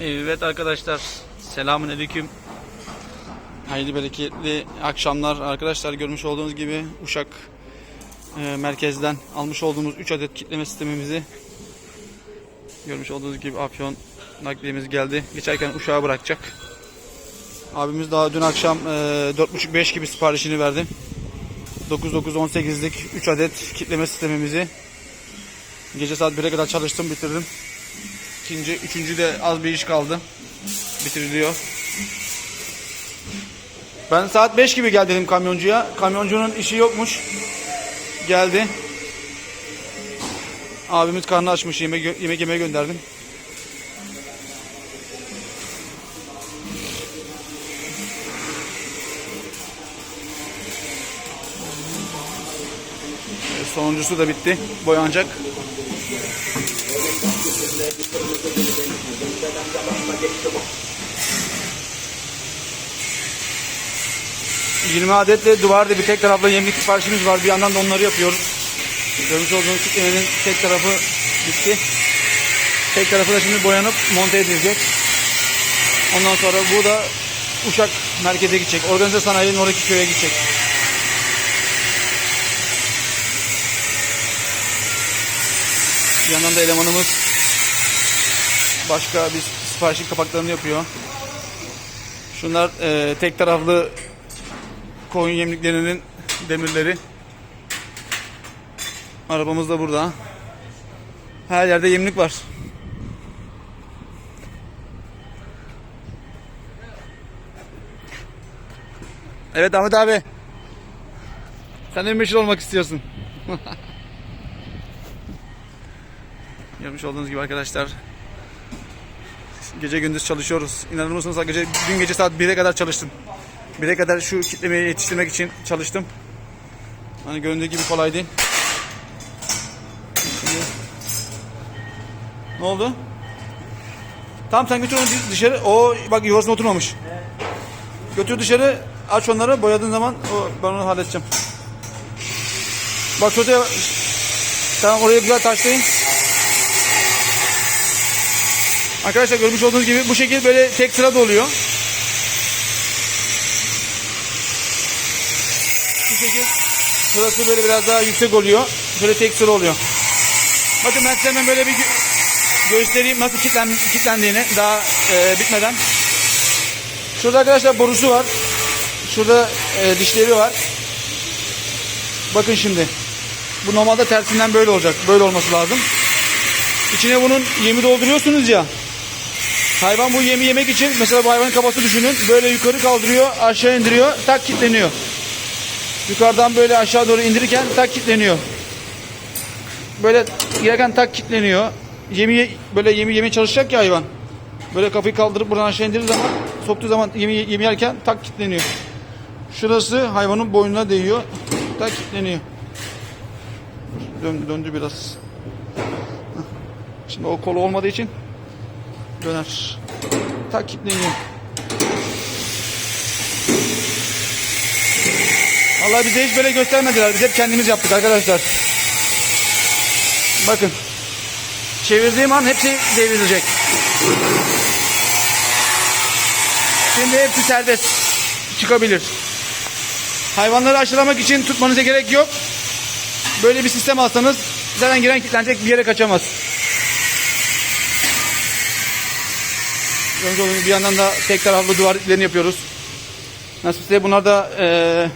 Evet arkadaşlar selamun aleyküm. Hayırlı bereketli akşamlar arkadaşlar görmüş olduğunuz gibi Uşak e, merkezden almış olduğumuz 3 adet kitleme sistemimizi görmüş olduğunuz gibi Afyon nakliyemiz geldi. Geçerken Uşak'a bırakacak. Abimiz daha dün akşam e, 4.30-5 gibi siparişini verdi. 9-9-18'lik 3 adet kitleme sistemimizi gece saat 1'e kadar çalıştım bitirdim. İkinci, üçüncü de az bir iş kaldı. Bitiriliyor. Ben saat 5 gibi gel dedim kamyoncuya. Kamyoncunun işi yokmuş. Geldi. Abimiz karnı açmış. Yemek, yemek yemeye gönderdim. Sonuncusu da bitti. Boyanacak. ...20 adetle duvarda bir tek taraflı yemlik siparişimiz var. Bir yandan da onları yapıyoruz. Görmüş olduğunuz kitlemenin tek tarafı bitti. Tek tarafı da şimdi boyanıp monte edilecek. Ondan sonra bu da Uşak merkeze gidecek. Organize sanayinin oradaki köye gidecek. Bir yandan da elemanımız başka bir siparişin kapaklarını yapıyor. Şunlar e, tek taraflı koyun yemliklerinin demirleri. Arabamız da burada. Her yerde yemlik var. Evet Ahmet abi. Sen de meşhur olmak istiyorsun. Görmüş olduğunuz gibi arkadaşlar gece gündüz çalışıyoruz. İnanır mısınız gece, dün gece saat 1'e kadar çalıştım. 1'e kadar şu kitlemeyi yetiştirmek için çalıştım. Hani göründüğü gibi kolay değil. Ne oldu? Tamam sen götür onu dışarı. O bak yuvasına oturmamış. Götür dışarı aç onları boyadığın zaman o, ben onu halledeceğim. Bak şuraya tamam oraya güzel taşlayın. Arkadaşlar görmüş olduğunuz gibi bu şekil böyle tek sırada oluyor. Bu şekil sırası böyle biraz daha yüksek oluyor. Böyle tek sıra oluyor. Bakın ben size hemen böyle bir gö- göstereyim nasıl kilitlen, kilitlendiğini daha e, bitmeden. Şurada arkadaşlar borusu var. Şurada e, dişleri var. Bakın şimdi. Bu normalde tersinden böyle olacak. Böyle olması lazım. İçine bunun yemi dolduruyorsunuz ya. Hayvan bu yemi yemek için mesela bu hayvanın kafası düşünün. Böyle yukarı kaldırıyor, aşağı indiriyor, tak kilitleniyor. Yukarıdan böyle aşağı doğru indirirken tak kilitleniyor. Böyle girerken tak kilitleniyor. Yemi ye- böyle yemi yemeye çalışacak ya hayvan. Böyle kafayı kaldırıp buradan aşağı indirir zaman soktuğu zaman yemi, yemi yerken tak kilitleniyor. Şurası hayvanın boynuna değiyor. Tak kilitleniyor. Döndü, döndü biraz. Şimdi o kolu olmadığı için döner. Tak kilitleniyor. Vallahi bize hiç böyle göstermediler. Biz hep kendimiz yaptık arkadaşlar. Bakın. Çevirdiğim an hepsi devrilecek. Şimdi hepsi serbest. Çıkabilir. Hayvanları aşılamak için tutmanıza gerek yok. Böyle bir sistem alsanız zaten giren kilitlenecek bir yere kaçamaz. Görmüş olduğunuz bir yandan da tek taraflı duvar yapıyoruz. Nasipse bunlar da eee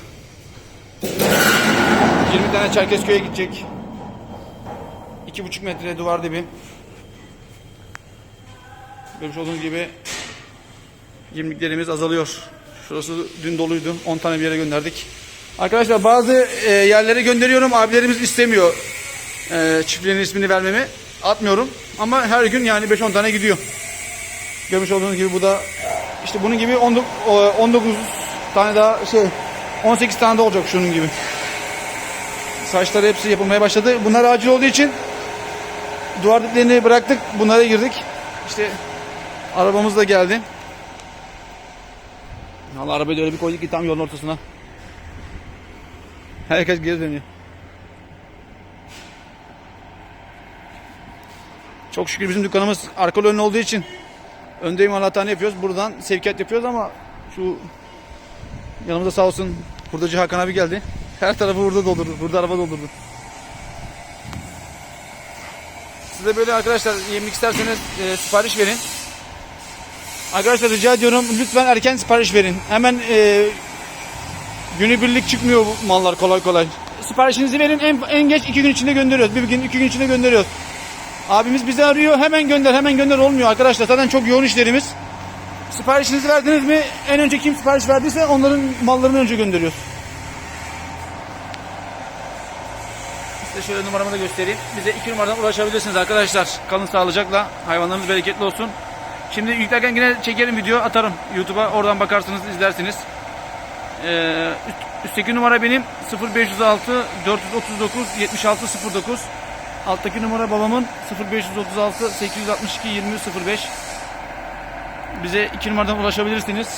20 tane Çerkezköy'e gidecek. 2,5 metre duvar dibi. Görmüş olduğunuz gibi yemliklerimiz azalıyor. Şurası dün doluydu. 10 tane bir yere gönderdik. Arkadaşlar bazı e, yerlere gönderiyorum. Abilerimiz istemiyor e, çiftliğin ismini vermemi. Atmıyorum. Ama her gün yani 5-10 tane gidiyor. Görmüş olduğunuz gibi bu da işte bunun gibi 19, 19 tane daha şey 18 tane de olacak şunun gibi. Saçları hepsi yapılmaya başladı. Bunlar acil olduğu için duvar diplerini bıraktık. Bunlara girdik. İşte arabamız da geldi. Allah arabayı öyle bir koyduk ki tam yolun ortasına. Herkes geri dönüyor. Çok şükür bizim dükkanımız arkalı önlü olduğu için önde imalathane yapıyoruz. Buradan sevkiyat yapıyoruz ama şu yanımızda sağ olsun hurdacı Hakan abi geldi. Her tarafı burada doldurdu. Burada araba doldurdu. Siz de böyle arkadaşlar yemek isterseniz e, sipariş verin. Arkadaşlar rica ediyorum lütfen erken sipariş verin. Hemen e, günübirlik çıkmıyor bu mallar kolay kolay. Siparişinizi verin en, en geç iki gün içinde gönderiyoruz. Bir gün iki gün içinde gönderiyoruz. Abimiz bizi arıyor hemen gönder hemen gönder olmuyor arkadaşlar. Zaten çok yoğun işlerimiz. Siparişinizi verdiniz mi? En önce kim sipariş verdiyse onların mallarını önce gönderiyoruz. Size şöyle numaramı da göstereyim. Bize iki numaradan ulaşabilirsiniz arkadaşlar. Kalın sağlıcakla. Hayvanlarınız bereketli olsun. Şimdi yüklerken yine çekerim video atarım YouTube'a. Oradan bakarsınız izlersiniz. Ee, üst- üstteki numara benim 0506 439 7609. Alttaki numara babamın 0536 862 2005. Bize iki numaradan ulaşabilirsiniz.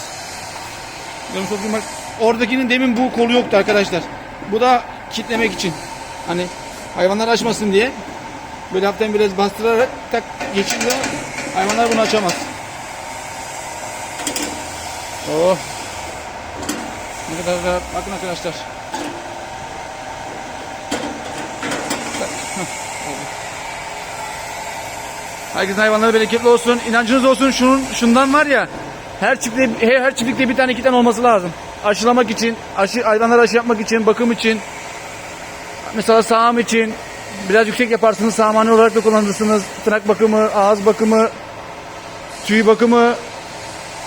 Oradakinin demin bu kolu yoktu arkadaşlar. Bu da kitlemek için. Hani hayvanlar açmasın diye. Böyle hafiften biraz bastırarak tak geçince hayvanlar bunu açamaz. Oh. Ne kadar rahat. Bakın arkadaşlar. Herkesin hayvanları bereketli olsun. İnancınız olsun. Şunun şundan var ya. Her çiftlikte her, her çiftlikte bir tane iki tane olması lazım. Aşılamak için, aşı hayvanlara aşı yapmak için, bakım için. Mesela sağım için biraz yüksek yaparsınız. Sağmani olarak da kullanırsınız. Tırnak bakımı, ağız bakımı, tüy bakımı.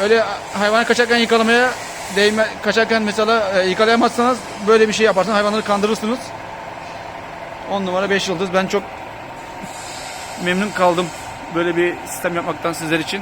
Öyle hayvanı kaçarken yıkalamaya değme, kaçarken mesela e, yıkalayamazsanız böyle bir şey yaparsınız. Hayvanları kandırırsınız. 10 numara 5 yıldız. Ben çok memnun kaldım böyle bir sistem yapmaktan sizler için.